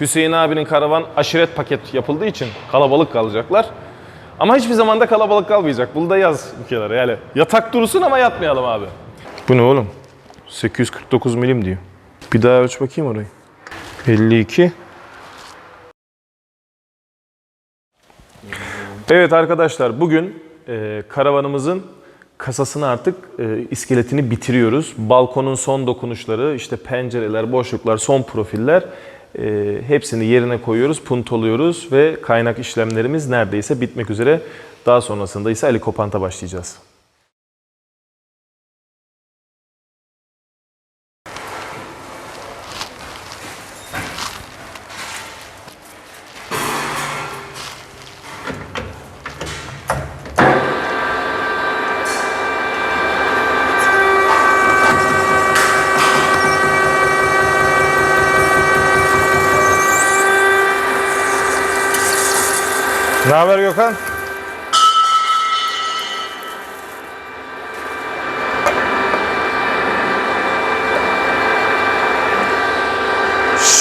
Hüseyin abinin karavan aşiret paket yapıldığı için kalabalık kalacaklar. Ama hiçbir zaman da kalabalık kalmayacak. Bunu da yaz bir kenara yani. Yatak dursun ama yatmayalım abi. Bu ne oğlum? 849 milim diyor. Bir daha ölç bakayım orayı. 52. Evet arkadaşlar bugün e, karavanımızın kasasını artık e, iskeletini bitiriyoruz. Balkonun son dokunuşları, işte pencereler, boşluklar, son profiller e, hepsini yerine koyuyoruz, puntoluyoruz ve kaynak işlemlerimiz neredeyse bitmek üzere. Daha sonrasında ise helikopanta başlayacağız. Ne haber Gökhan?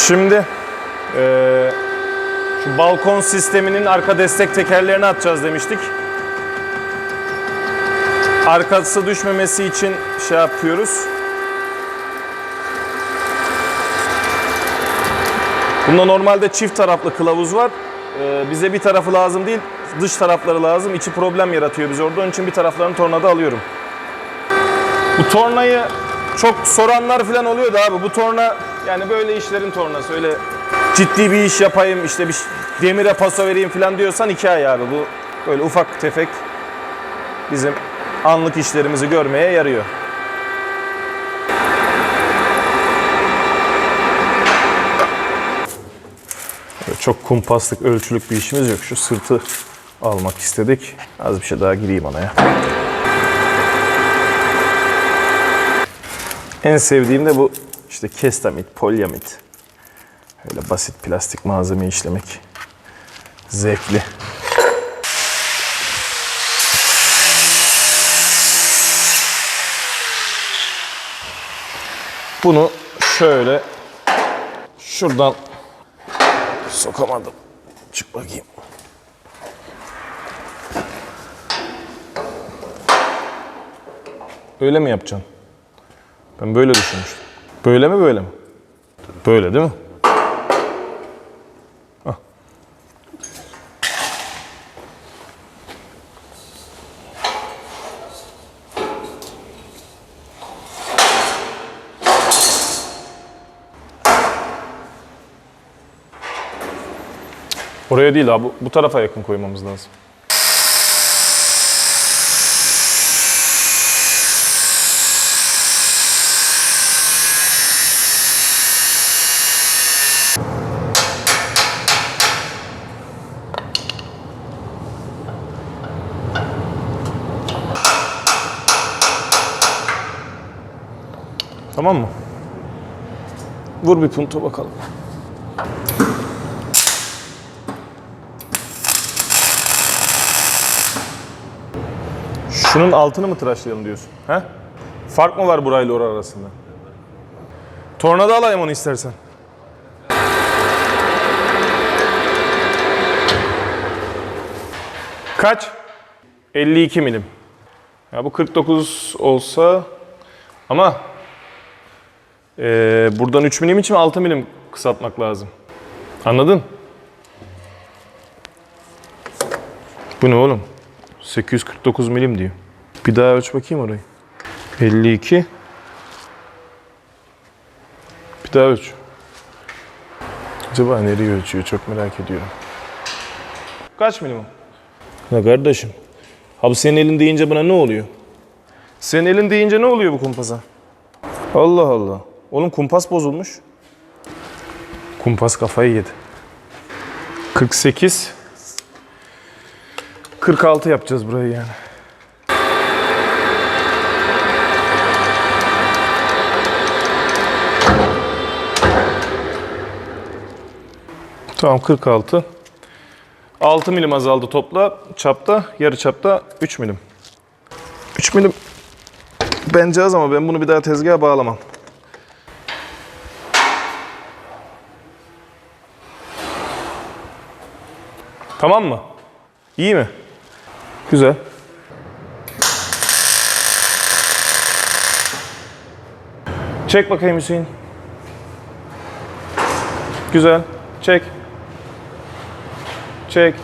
Şimdi eee, şu balkon sisteminin arka destek tekerlerini atacağız demiştik. Arkası düşmemesi için şey yapıyoruz. Bunda normalde çift taraflı kılavuz var. Ee, bize bir tarafı lazım değil, dış tarafları lazım. İçi problem yaratıyor biz orada. Onun için bir taraflarını tornada alıyorum. Bu tornayı çok soranlar falan oluyordu abi. Bu torna yani böyle işlerin tornası. Öyle ciddi bir iş yapayım, işte bir demire paso vereyim falan diyorsan hikaye abi. Bu böyle ufak tefek bizim anlık işlerimizi görmeye yarıyor. Çok kumpaslık, ölçülük bir işimiz yok. Şu sırtı almak istedik. Az bir şey daha gireyim ona ya. En sevdiğim de bu işte kestamit, polyamit. Öyle basit plastik malzeme işlemek. Zevkli. Bunu şöyle şuradan Sokamadım. Çık bakayım. Öyle mi yapacaksın? Ben böyle düşünmüştüm. Böyle mi böyle mi? Böyle değil mi? Oraya değil abi. Bu, bu tarafa yakın koymamız lazım. Tamam mı? Vur bir punto bakalım. Şunun altını mı tıraşlayalım diyorsun? He? Fark mı var burayla orası arasında? Tornada alayım onu istersen. Kaç? 52 milim. Ya bu 49 olsa ama eee, buradan 3 milim için 6 milim kısaltmak lazım. Anladın? Bu ne oğlum? 849 milim diyor. Bir daha ölç bakayım orayı. 52. Bir daha ölç. Acaba nereye ölçüyor çok merak ediyorum. Kaç milim o? Ne kardeşim? Abi senin elin deyince buna ne oluyor? Senin elin deyince ne oluyor bu kumpasa? Allah Allah. Oğlum kumpas bozulmuş. Kumpas kafayı yedi. 48 46 yapacağız burayı yani. Tamam 46. 6 milim azaldı topla. Çapta, yarı çapta 3 milim. 3 milim bence az ama ben bunu bir daha tezgaha bağlamam. Tamam mı? İyi mi? Güzel. Çek bakayım Hüseyin. Güzel. Çek. Çek.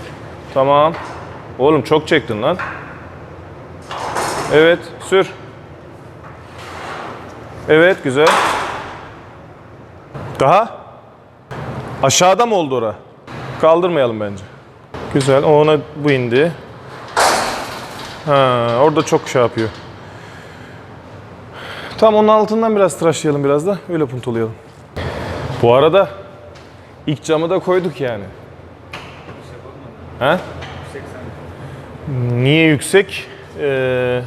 Tamam. Oğlum çok çektin lan. Evet, sür. Evet, güzel. Daha? Aşağıda mı oldu ora? Kaldırmayalım bence. Güzel. Ona bu indi. Ha, orada çok şey yapıyor. Tam onun altından biraz tıraşlayalım biraz da. Öyle puntolayalım. Bu arada ilk camı da koyduk yani. He? Niye yüksek? Ee,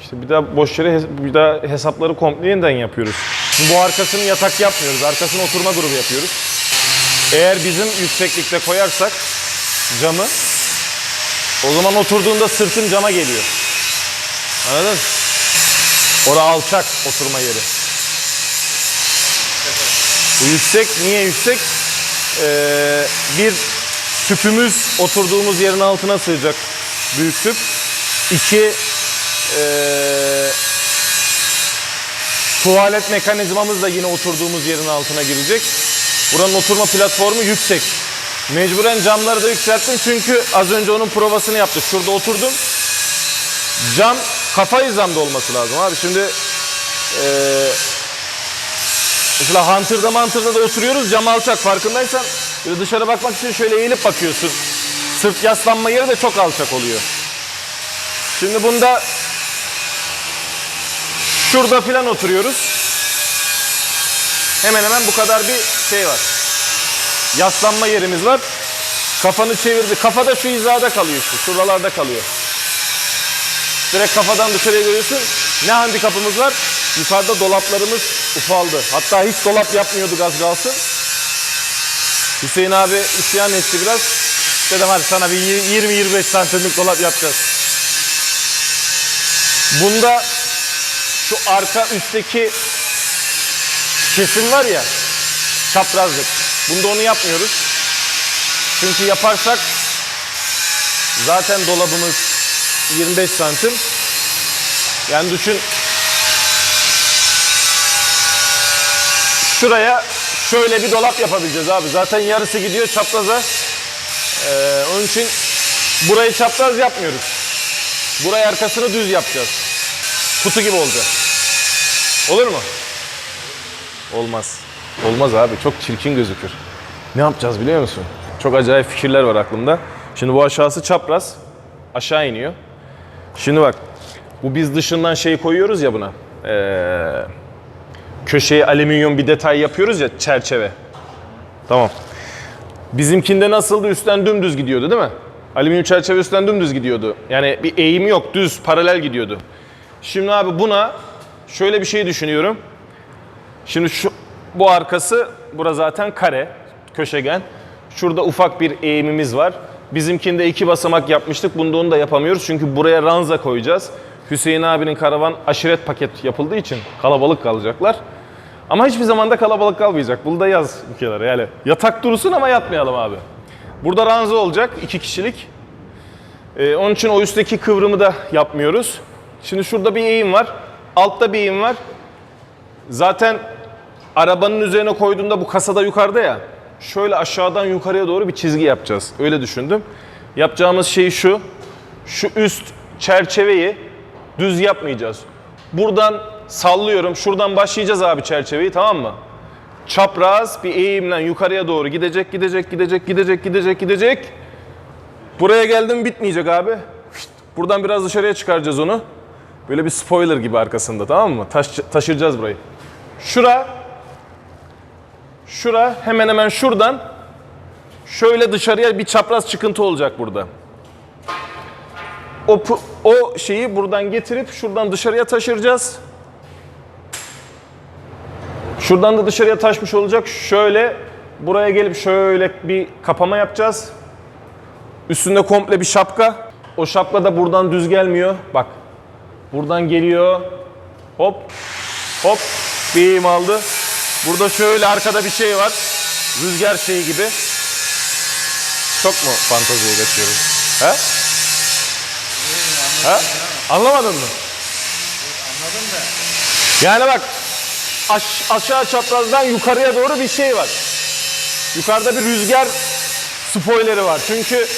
işte bir daha boş yere bir daha hesapları komple yeniden yapıyoruz. Bu arkasını yatak yapmıyoruz. Arkasını oturma grubu yapıyoruz. Eğer bizim yükseklikte koyarsak camı o zaman oturduğunda sırtın cama geliyor. Anladın? Ora alçak oturma yeri. Bu yüksek. Niye yüksek? Ee, bir tüpümüz oturduğumuz yerin altına sığacak. Büyük tüp. İki ee, tuvalet mekanizmamız da yine oturduğumuz yerin altına girecek. Buranın oturma platformu yüksek. Mecburen camları da yükselttim çünkü az önce onun provasını yaptık. Şurada oturdum. Cam kafa hizamda olması lazım abi. Şimdi eee mesela Hunter'da Manter'da da oturuyoruz cam alçak farkındaysan böyle dışarı bakmak için şöyle eğilip bakıyorsun. Sırt yaslanma yeri de çok alçak oluyor. Şimdi bunda şurada filan oturuyoruz. Hemen hemen bu kadar bir şey var. Yaslanma yerimiz var. Kafanı çevirdi. Kafa da şu hizada kalıyor işte. Şuralarda kalıyor. Direkt kafadan dışarıya görüyorsun. Ne handikapımız var? Yukarıda dolaplarımız ufaldı. Hatta hiç dolap yapmıyorduk az kalsın. Hüseyin abi isyan etti biraz. Dedim hadi sana bir 20-25 santimlik dolap yapacağız. Bunda şu arka üstteki kesim var ya çaprazlık. Bunda onu yapmıyoruz. Çünkü yaparsak zaten dolabımız 25 santim. Yani düşün şuraya şöyle bir dolap yapabileceğiz abi. Zaten yarısı gidiyor çapraza. Ee, onun için burayı çapraz yapmıyoruz. Burayı arkasını düz yapacağız. Kutu gibi olacak. Olur mu? Olmaz. Olmaz abi. Çok çirkin gözükür. Ne yapacağız biliyor musun? Çok acayip fikirler var aklımda. Şimdi bu aşağısı çapraz. Aşağı iniyor. Şimdi bak. Bu biz dışından şey koyuyoruz ya buna. Ee, köşeye alüminyum bir detay yapıyoruz ya çerçeve. Tamam. Bizimkinde nasıldı? Üstten dümdüz gidiyordu değil mi? Alüminyum çerçeve üstten dümdüz gidiyordu. Yani bir eğimi yok. Düz, paralel gidiyordu. Şimdi abi buna şöyle bir şey düşünüyorum. Şimdi şu bu arkası bura zaten kare, köşegen. Şurada ufak bir eğimimiz var. Bizimkinde iki basamak yapmıştık. Bunda onu da yapamıyoruz. Çünkü buraya ranza koyacağız. Hüseyin abinin karavan aşiret paket yapıldığı için kalabalık kalacaklar. Ama hiçbir zaman da kalabalık kalmayacak. Bunu da yaz bir. Yani yatak dursun ama yatmayalım abi. Burada ranza olacak iki kişilik. Ee, onun için o üstteki kıvrımı da yapmıyoruz. Şimdi şurada bir eğim var. Altta bir eğim var. Zaten arabanın üzerine koyduğunda bu kasada yukarıda ya. Şöyle aşağıdan yukarıya doğru bir çizgi yapacağız. Öyle düşündüm. Yapacağımız şey şu. Şu üst çerçeveyi düz yapmayacağız. Buradan sallıyorum. Şuradan başlayacağız abi çerçeveyi tamam mı? Çapraz bir eğimle yukarıya doğru gidecek, gidecek, gidecek, gidecek, gidecek, gidecek. Buraya geldim bitmeyecek abi. Buradan biraz dışarıya çıkaracağız onu. Böyle bir spoiler gibi arkasında tamam mı? Taş, taşıracağız burayı. Şura, şura hemen hemen şuradan şöyle dışarıya bir çapraz çıkıntı olacak burada. O, o şeyi buradan getirip şuradan dışarıya taşıracağız. Şuradan da dışarıya taşmış olacak. Şöyle buraya gelip şöyle bir kapama yapacağız. Üstünde komple bir şapka. O şapka da buradan düz gelmiyor. Bak. Buradan geliyor. Hop. Hop. Bir aldı. Burada şöyle arkada bir şey var. Rüzgar şeyi gibi. Çok mu fanteziye kaçıyoruz? He? He? Anlamadın mı? Anladım da. Yani bak aş- aşağı çaprazdan yukarıya doğru bir şey var. Yukarıda bir rüzgar spoileri var. Çünkü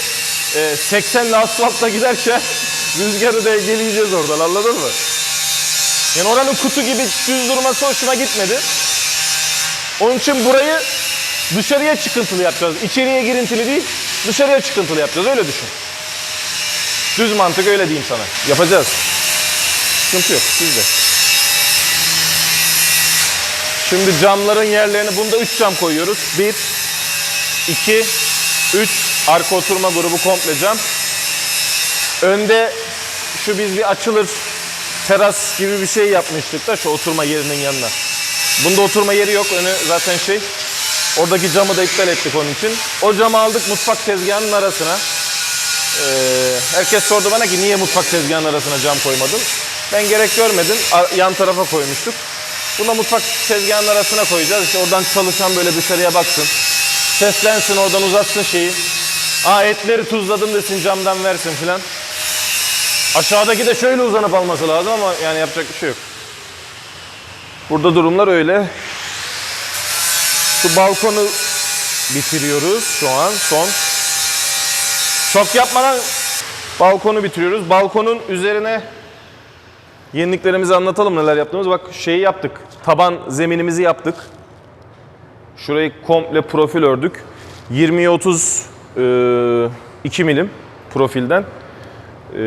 e, 80 ile asfaltta giderken rüzgarı dengeleyeceğiz oradan anladın mı? Yani oranın kutu gibi düz durması hoşuma gitmedi. Onun için burayı dışarıya çıkıntılı yapacağız. İçeriye girintili değil, dışarıya çıkıntılı yapacağız. Öyle düşün. Düz mantık öyle diyeyim sana. Yapacağız. Sıkıntı yok bizde. Şimdi camların yerlerini bunda 3 cam koyuyoruz. 1 2 3 arka oturma grubu komple cam. Önde şu biz bir açılır teras gibi bir şey yapmıştık da şu oturma yerinin yanına. Bunda oturma yeri yok. Önü zaten şey. Oradaki camı da iptal ettik onun için. O camı aldık mutfak tezgahının arasına. Ee, herkes sordu bana ki niye mutfak tezgahının arasına cam koymadın? Ben gerek görmedim. Yan tarafa koymuştuk. Bunu da mutfak tezgahının arasına koyacağız. İşte oradan çalışan böyle dışarıya baksın. Seslensin oradan uzatsın şeyi. Aa etleri tuzladım desin camdan versin filan. Aşağıdaki de şöyle uzanıp alması lazım ama yani yapacak bir şey yok. Burada durumlar öyle. Şu balkonu bitiriyoruz şu an son. Çok yapmadan balkonu bitiriyoruz. Balkonun üzerine yeniliklerimizi anlatalım neler yaptığımız. Bak şeyi yaptık. Taban zeminimizi yaptık. Şurayı komple profil ördük. 20'ye 30 e, 2 milim profilden. E,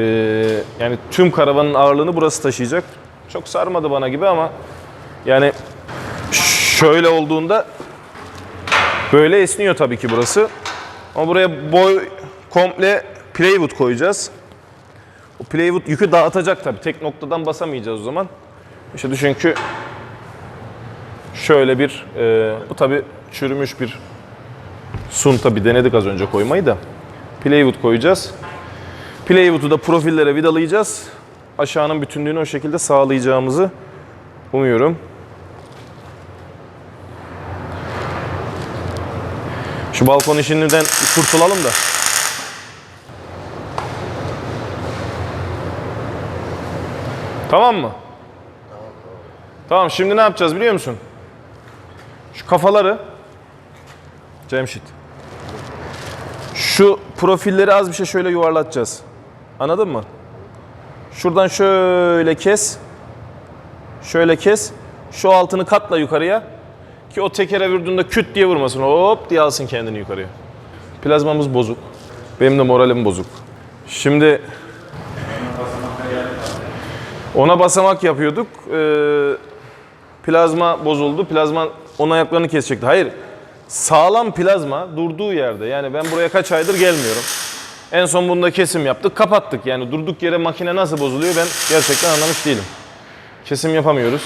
yani tüm karavanın ağırlığını burası taşıyacak. Çok sarmadı bana gibi ama yani şöyle olduğunda böyle esniyor tabii ki burası. Ama buraya boy komple plywood koyacağız. O plywood yükü dağıtacak tabii. Tek noktadan basamayacağız o zaman. İşte ki şöyle bir, e, bu tabii çürümüş bir sun tabii denedik az önce koymayı da. Plywood koyacağız. Plywood'u da profillere vidalayacağız. Aşağının bütünlüğünü o şekilde sağlayacağımızı umuyorum. Şu balkon işinden kurtulalım da. Tamam mı? Tamam şimdi ne yapacağız biliyor musun? Şu kafaları Cemşit. Şu profilleri az bir şey şöyle yuvarlatacağız. Anladın mı? Şuradan şöyle kes. Şöyle kes. Şu altını katla yukarıya. Ki o tekere vurduğunda küt diye vurmasın. Hop diye alsın kendini yukarıya. Plazmamız bozuk. Benim de moralim bozuk. Şimdi ona basamak yapıyorduk. Ee, plazma bozuldu. Plazma onun ayaklarını kesecekti. Hayır. Sağlam plazma durduğu yerde. Yani ben buraya kaç aydır gelmiyorum. En son bunda kesim yaptık. Kapattık. Yani durduk yere makine nasıl bozuluyor ben gerçekten anlamış değilim. Kesim yapamıyoruz.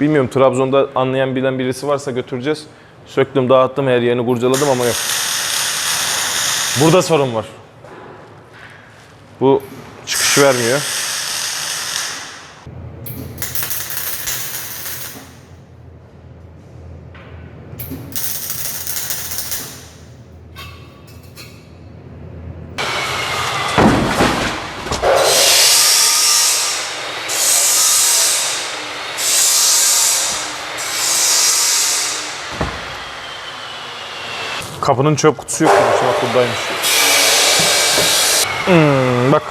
Bilmiyorum Trabzon'da anlayan bilen birisi varsa götüreceğiz. Söktüm, dağıttım her yerini kurcaladım ama yok. Burada sorun var. Bu çıkış vermiyor. Kapının çöp kutusu yok. Bak buradaymış. Hmm, bak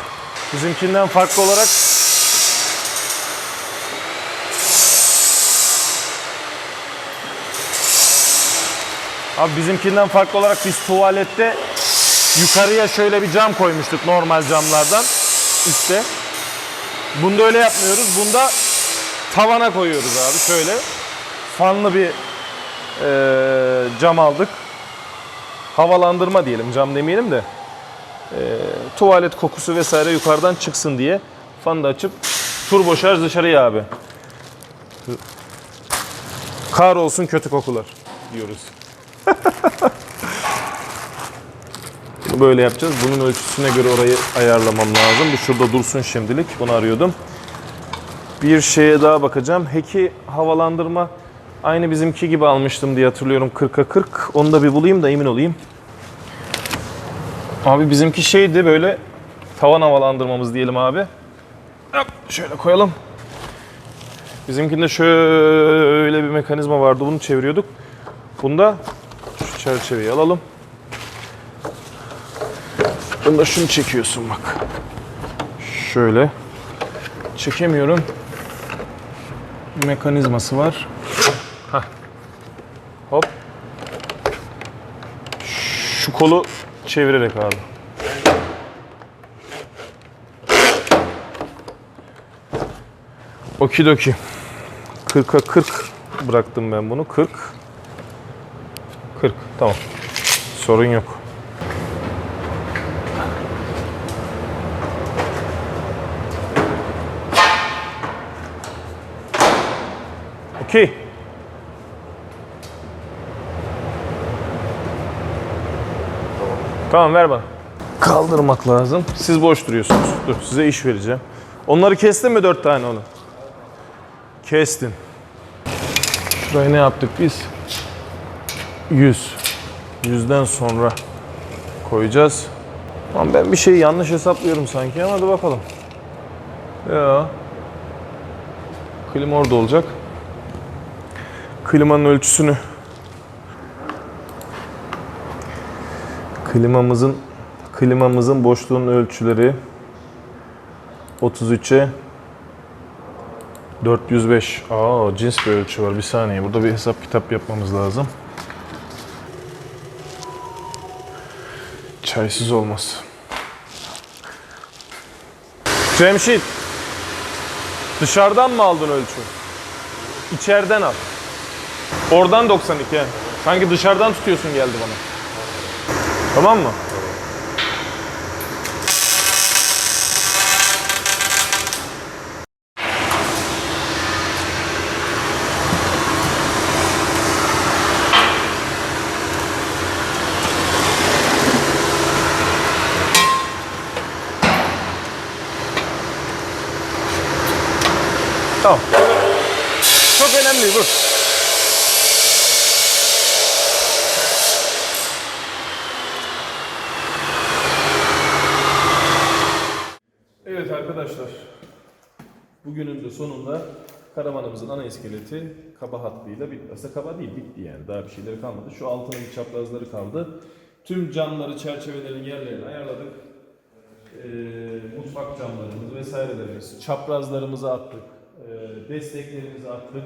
bizimkinden farklı olarak Abi bizimkinden farklı olarak biz tuvalette yukarıya şöyle bir cam koymuştuk normal camlardan üstte. Bunda öyle yapmıyoruz. Bunda tavana koyuyoruz abi şöyle. Fanlı bir eee, cam aldık havalandırma diyelim cam demeyelim de e, tuvalet kokusu vesaire yukarıdan çıksın diye fanı da açıp turbo şarj dışarıya abi. Kar olsun kötü kokular diyoruz. Bunu böyle yapacağız. Bunun ölçüsüne göre orayı ayarlamam lazım. Bu şurada dursun şimdilik. Bunu arıyordum. Bir şeye daha bakacağım. Heki havalandırma aynı bizimki gibi almıştım diye hatırlıyorum 40'a 40. Onu da bir bulayım da emin olayım. Abi bizimki şeydi böyle tavan havalandırmamız diyelim abi. Hop, şöyle koyalım. Bizimkinde şöyle bir mekanizma vardı. Bunu çeviriyorduk. Bunda şu çerçeveyi alalım. Bunda şunu çekiyorsun bak. Şöyle. Çekemiyorum. Mekanizması var. Hah. Hop. Şu kolu çevirerek abi. Okidoki. 40'a 40 bıraktım ben bunu. 40. 40. Tamam. Sorun yok. Okey. Tamam ver bana. Kaldırmak lazım. Siz boş duruyorsunuz. Dur size iş vereceğim. Onları kestin mi dört tane onu? Kestin. Şurayı ne yaptık biz? 100. 100'den sonra koyacağız. Ama ben bir şeyi yanlış hesaplıyorum sanki ama hadi bakalım. Ya. Klima orada olacak. Klimanın ölçüsünü Klimamızın klimamızın boşluğun ölçüleri 33'e 405. Aa cins bir ölçü var. Bir saniye. Burada bir hesap kitap yapmamız lazım. Çaysız olmaz. Cemşit. Dışarıdan mı aldın ölçü? İçeriden al. Oradan 92. he. Sanki dışarıdan tutuyorsun geldi bana. Tamam mı? Tamam. Çok önemli bu. Evet arkadaşlar. Bugünün de sonunda karavanımızın ana iskeleti kaba hattıyla bitti. Aslında kaba değil bitti yani. Daha bir şeyleri kalmadı. Şu altının çaprazları kaldı. Tüm camları, çerçevelerin yerlerini ayarladık. Ee, mutfak camlarımız vesairelerimiz, çaprazlarımızı attık. Ee, desteklerimizi attık.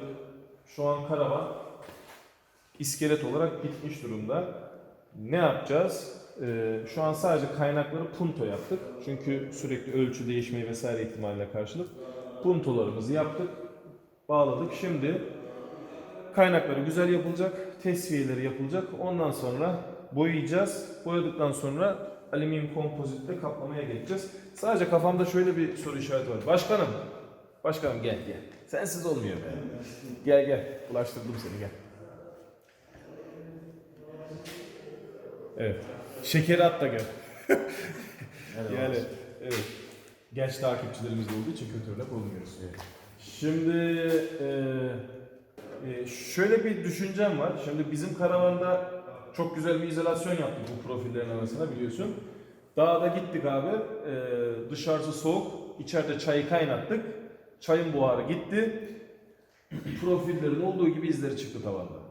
Şu an karavan iskelet olarak bitmiş durumda. Ne yapacağız? Ee, şu an sadece kaynakları punto yaptık. Çünkü sürekli ölçü değişmeyi vesaire ihtimaline karşılık puntolarımızı yaptık. Bağladık. Şimdi kaynakları güzel yapılacak. Tesviyeleri yapılacak. Ondan sonra boyayacağız. Boyadıktan sonra alüminyum kompozitle kaplamaya geçeceğiz. Sadece kafamda şöyle bir soru işareti var. Başkanım, başkanım gel gel. Sensiz olmuyor be. Gel gel. Bulaştırdım seni gel. Evet. Şekeri at da gel. yani evet. Genç takipçilerimiz de olduğu için kötü örnek olmuyoruz. Şimdi e, e, şöyle bir düşüncem var. Şimdi bizim karavanda çok güzel bir izolasyon yaptık bu profillerin arasına biliyorsun. Dağda gittik abi. E, dışarısı soğuk. içeride çayı kaynattık. Çayın buharı gitti. Profillerin olduğu gibi izleri çıktı tavanda.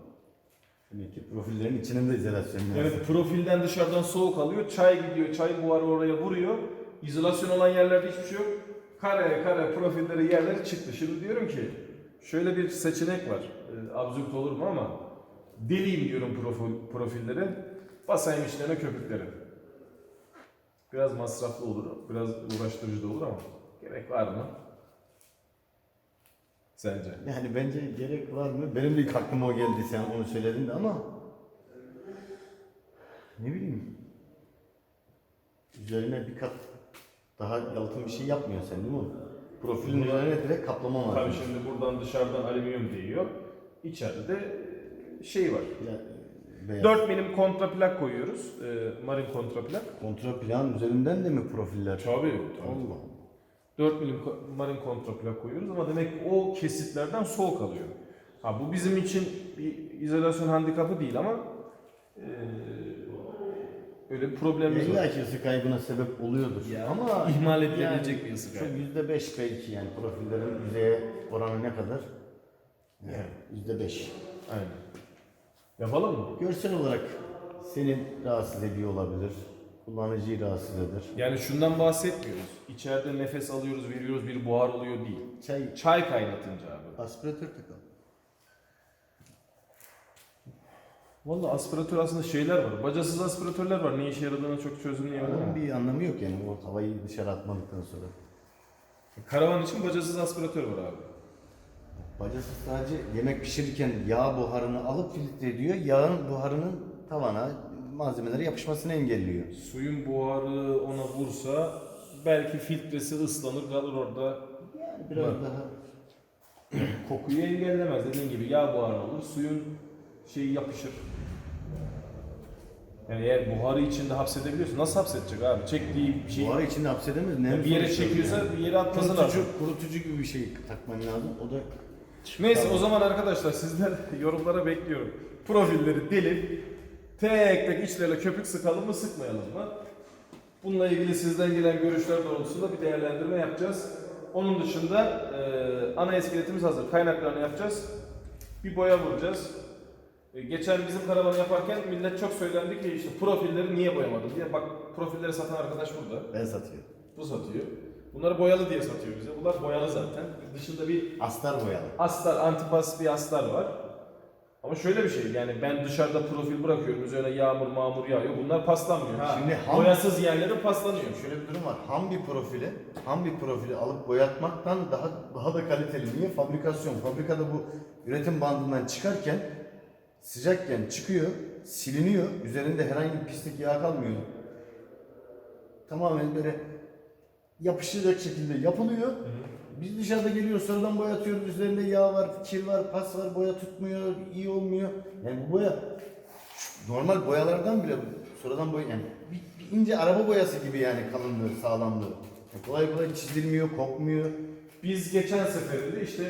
Demek ki profillerin içinin de izolasyon lazım. Evet profilden dışarıdan soğuk alıyor. Çay gidiyor. Çay buharı oraya vuruyor. İzolasyon olan yerlerde hiçbir şey yok. Kare kare profilleri yerleri çıktı. Şimdi diyorum ki şöyle bir seçenek var. Ee, absürt olur mu ama deleyim diyorum profil, profilleri. Basayım içlerine köpükleri. Biraz masraflı olur. Biraz uğraştırıcı da olur ama gerek var mı? Sence? Yani bence gerek var mı? Benim de ilk aklıma o geldi sen onu söyledin de ama ne bileyim üzerine bir kat daha yalıtım bir şey yapmıyor sen değil mi? Profilin üzerine direkt kaplama var. Tabii şimdi buradan dışarıdan alüminyum değiyor. İçeride de şey var. Ya, beyaz. 4 milim kontraplak koyuyoruz. E, marin kontraplak. Kontrol plan üzerinden de mi profiller? Tabii. Allah. 4 milim marin kontraplak koyuyoruz ama demek ki o kesitlerden soğuk alıyor. Ha bu bizim için bir izolasyon handikapı değil ama e, Öyle bir problemimiz var. Ki ısı kaybına sebep oluyordur. Ya, Ama ihmal edilebilecek bir ısı kaybı. Yüzde beş belki yani profillerin yüzeye oranı ne kadar? Yüzde beş. Aynen. Yapalım mı? Görsel olarak seni rahatsız ediyor olabilir. Kullanıcıyı rahatsız eder. Yani şundan bahsetmiyoruz. İçeride nefes alıyoruz, veriyoruz, bir buhar oluyor değil. Çay Çay kaynatınca abi. aspiratör takalım. Vallahi aspiratör aslında şeyler var. Bacasız aspiratörler var. Ne işe yaradığını çok çözümleyemedim Onun ama. bir anlamı yok yani o havayı dışarı atmadıktan sonra. Karavan için bacasız aspiratör var abi. Bacası sadece yemek pişirirken yağ buharını alıp filtre ediyor. Yağın buharının tavana malzemelere yapışmasını engelliyor. Suyun buharı ona vursa belki filtresi ıslanır kalır orada. Yani biraz Var. daha Kokuyu engellemez. Dediğin gibi yağ buharı olur. Suyun şeyi yapışır. Yani eğer buharı içinde hapsedebiliyorsa nasıl hapsedecek abi? Çektiği bir şey buharı içinde hapsedemez. Nem Yani bir yere çekiyorsa yani. bir yere atması lazım. Kurutucu, kurutucu gibi bir şey takman lazım. O da Neyse o zaman arkadaşlar sizden yorumlara bekliyorum. Profilleri delip tek tek içlerine köpük sıkalım mı sıkmayalım mı? Bununla ilgili sizden gelen görüşler doğrultusunda bir değerlendirme yapacağız. Onun dışında e, ana iskeletimiz hazır. Kaynaklarını yapacağız. Bir boya vuracağız. E, geçen bizim karavanı yaparken millet çok söylendi ki işte profilleri niye boyamadın diye. Bak profilleri satan arkadaş burada. ben satıyorum. Bu satıyor. Bunları boyalı diye satıyor bize. Bunlar boyalı zaten. Dışında bir Astar boyalı. astar, antipas bir astar var. Ama şöyle bir şey yani ben dışarıda profil bırakıyorum üzerine yağmur mağmur yağıyor. Bunlar paslanmıyor. Ha, Şimdi ham- boyasız yerleri paslanıyor. Şöyle bir durum var. Ham bir profili, ham bir profili alıp boyatmaktan daha daha da kaliteli. Niye? Fabrikasyon. Fabrikada bu üretim bandından çıkarken sıcakken çıkıyor, siliniyor. Üzerinde herhangi bir pislik yağ kalmıyor. Tamamen böyle yapışacak şekilde yapılıyor. Biz dışarıda geliyoruz sonradan boyatıyoruz. Üzerinde yağ var, kir var, pas var, boya tutmuyor, iyi olmuyor. Yani bu boya normal boyalardan bile sonradan boya yani bir, bir ince araba boyası gibi yani kalınlığı, sağlamlığı. Yani kolay kolay çizilmiyor, kokmuyor. Biz geçen seferinde işte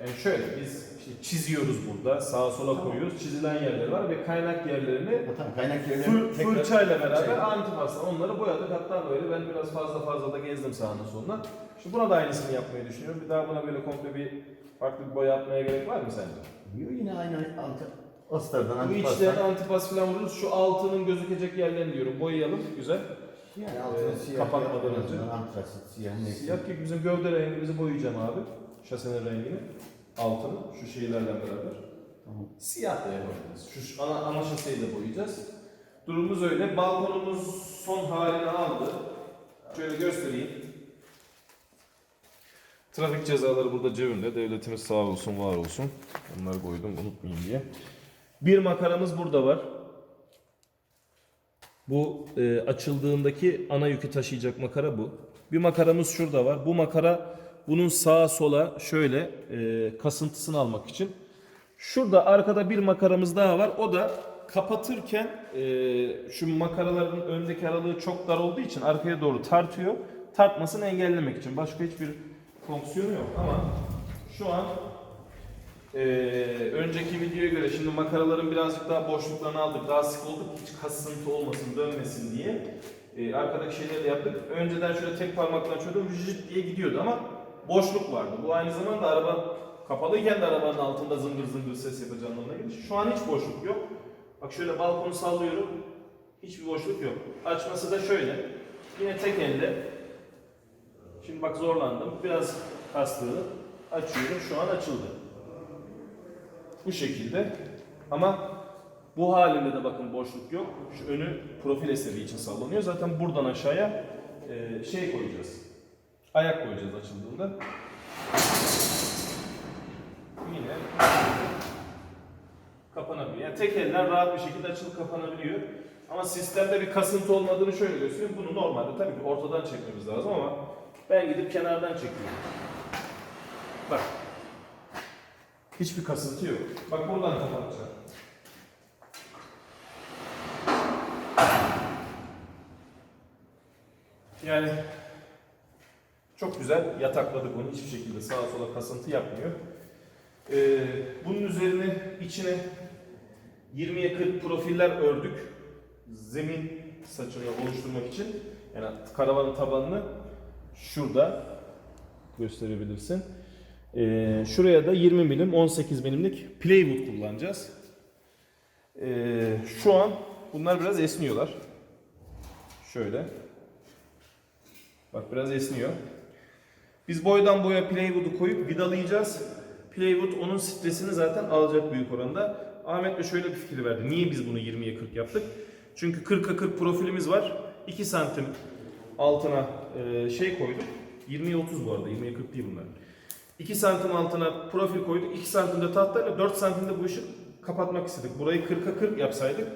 yani şöyle biz işte çiziyoruz burada sağa sola koyuyoruz. Çizilen yerler var ve kaynak yerlerini Ya tamam kaynak yerleri fır, fırçayla beraber şey- antipasla onları boyadık. Hatta böyle ben biraz fazla fazla da gezdim sağına soluna. Şimdi buna da aynısını yapmayı düşünüyorum. Bir daha buna böyle komple bir farklı bir boya yapmaya gerek var mı sence? Yok yine aynı anti, astardan, Bu antipastan. içlerine antipas falan vururuz. Şu altının gözükecek yerlerini diyorum. Boyayalım. Güzel. Yani altına Ee, siyah kapatmadan önce. Antrasit, siyah. Siyah ki bizim gövde rengimizi boyayacağım abi. Şasenin rengini. Altını. Şu şeylerle beraber. Tamam. Siyah da yapabiliriz. Şu ana, ana şaseyi de boyayacağız. Durumumuz öyle. Balkonumuz son halini aldı. Şöyle göstereyim. Trafik cezaları burada cebimde. Devletimiz sağ olsun, var olsun. Onları koydum unutmayayım diye. Bir makaramız burada var. Bu e, açıldığındaki ana yükü taşıyacak makara bu. Bir makaramız şurada var. Bu makara bunun sağa sola şöyle e, kasıntısını almak için. Şurada arkada bir makaramız daha var. O da kapatırken e, şu makaraların öndeki aralığı çok dar olduğu için arkaya doğru tartıyor. Tartmasını engellemek için. Başka hiçbir fonksiyonu yok ama şu an ee, önceki videoya göre şimdi makaraların birazcık daha boşluklarını aldık. Daha sık olduk hiç kasıntı olmasın, dönmesin diye. Ee, arkadaki şeyleri de yaptık. Önceden şöyle tek parmakla açıyordum, vücut diye gidiyordu ama boşluk vardı. Bu aynı zamanda araba kapalıyken de arabanın altında zıngır zıngır ses yapacağı anlamına gelir. Şu an hiç boşluk yok. Bak şöyle balkonu sallıyorum. Hiçbir boşluk yok. Açması da şöyle. Yine tek elle. Şimdi bak zorlandım. Biraz kastığını açıyorum. Şu an açıldı. Bu şekilde. Ama bu halinde de bakın boşluk yok. Şu önü profil eseri için sallanıyor. Zaten buradan aşağıya e, şey koyacağız. Ayak koyacağız açıldığında. Yine kapanabiliyor. Yani tek eller rahat bir şekilde açılıp kapanabiliyor. Ama sistemde bir kasıntı olmadığını şöyle göstereyim. Bunu normalde tabii ki ortadan çekmemiz lazım ama ben gidip kenardan çekiyorum. Bak Hiçbir kasıntı yok. Bak buradan kapatacağım. Yani çok güzel yatakladık onu hiçbir şekilde sağa sola kasıntı yapmıyor. Ee, bunun üzerine içine 20'ye 40 profiller ördük. Zemin saçını oluşturmak için yani karavanın tabanını şurada gösterebilirsin. Ee, şuraya da 20 milim 18 milimlik plywood kullanacağız. Ee, şu an bunlar biraz esniyorlar. Şöyle. Bak biraz esniyor. Biz boydan boya plywood'u koyup vidalayacağız. Plywood onun stresini zaten alacak büyük oranda. Ahmet de şöyle bir fikir verdi. Niye biz bunu 20'ye 40 yaptık? Çünkü 40'a 40 profilimiz var. 2 santim altına e, şey koyduk. 20'ye 30 bu arada. 20'ye 40 değil bunlar. 2 santim altına profil koyduk. 2 santimde tahtayla 4 santimde bu işi kapatmak istedik. Burayı 40'a 40 yapsaydık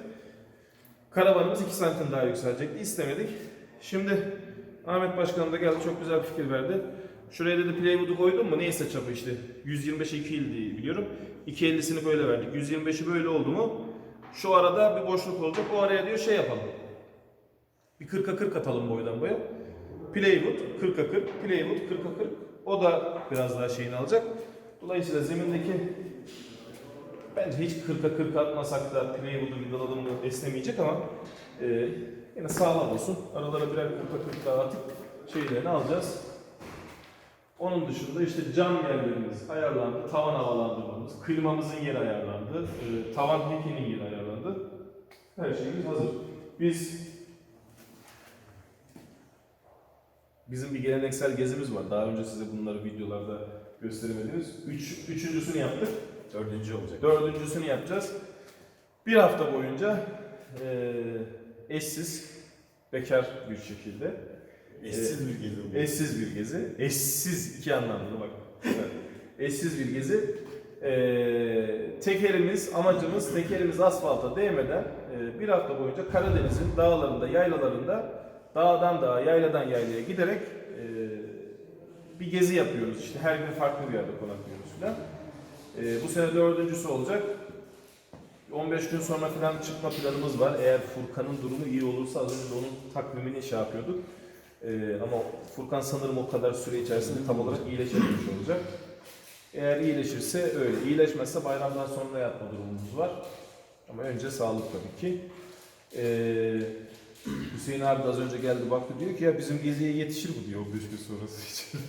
karavanımız 2 santim daha yükselecekti. İstemedik. Şimdi Ahmet Başkanım da geldi çok güzel bir fikir verdi. Şuraya dedi plywood'u koydum mu neyse çapı işte 125'e 250 diye biliyorum. 250'sini böyle verdik. 125'i böyle oldu mu şu arada bir boşluk olacak. O araya diyor şey yapalım. Bir 40'a 40 atalım boydan boya. Plywood 40'a 40, plywood 40'a 40. O da biraz daha şeyini alacak. Dolayısıyla zemindeki bence hiç 40'a 40 atmasak da plywood'u vidaladın mı esnemeyecek ama e, yine sağlam olsun. Aralara birer 40'a 40 daha atıp şeylerini alacağız. Onun dışında işte cam yerlerimiz ayarlandı, tavan havalandırmamız, klimamızın yeri ayarlandı, e, tavan hekinin yeri ayarlandı. Her şeyimiz hazır. Biz bizim bir geleneksel gezimiz var. Daha önce size bunları videolarda gösteremediğimiz. Üç, üçüncüsünü yaptık. Dördüncü olacak. Dördüncüsünü yapacağız. Bir hafta boyunca e, eşsiz, bekar bir şekilde Eşsiz bir gezi bu. Eşsiz bir gezi. Eşsiz iki anlamda bak. Eşsiz bir gezi. Ee, tekerimiz, amacımız tekerimiz asfalta değmeden e, bir hafta boyunca Karadeniz'in dağlarında, yaylalarında dağdan dağa, yayladan yaylaya giderek e, bir gezi yapıyoruz. İşte her gün farklı bir yerde konaklıyoruz filan. E, bu sene dördüncüsü olacak. 15 gün sonra falan çıkma planımız var. Eğer Furkan'ın durumu iyi olursa az önce onun takvimini şey yapıyorduk. Ee, ama Furkan sanırım o kadar süre içerisinde tam olarak iyileşememiş olacak. Eğer iyileşirse öyle. İyileşmezse bayramdan sonra yapma durumumuz var. Ama önce sağlık tabii ki. Ee, Hüseyin abi de az önce geldi baktı diyor ki ya bizim geziye yetişir bu diyor 15 gün sonrası için.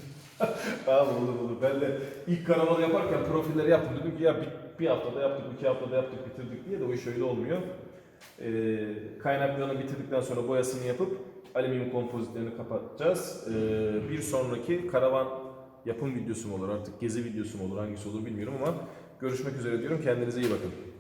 abi olur olur. Ben de ilk karavanı yaparken profilleri yaptım. Dedim ki ya bir, bir haftada yaptık, iki haftada yaptık, bitirdik diye de o iş öyle olmuyor. Ee, kaynaklarını bitirdikten sonra boyasını yapıp alüminyum kompozitlerini kapatacağız. Ee, bir sonraki karavan yapım videosu mu olur artık gezi videosu mu olur hangisi olur bilmiyorum ama görüşmek üzere diyorum. Kendinize iyi bakın.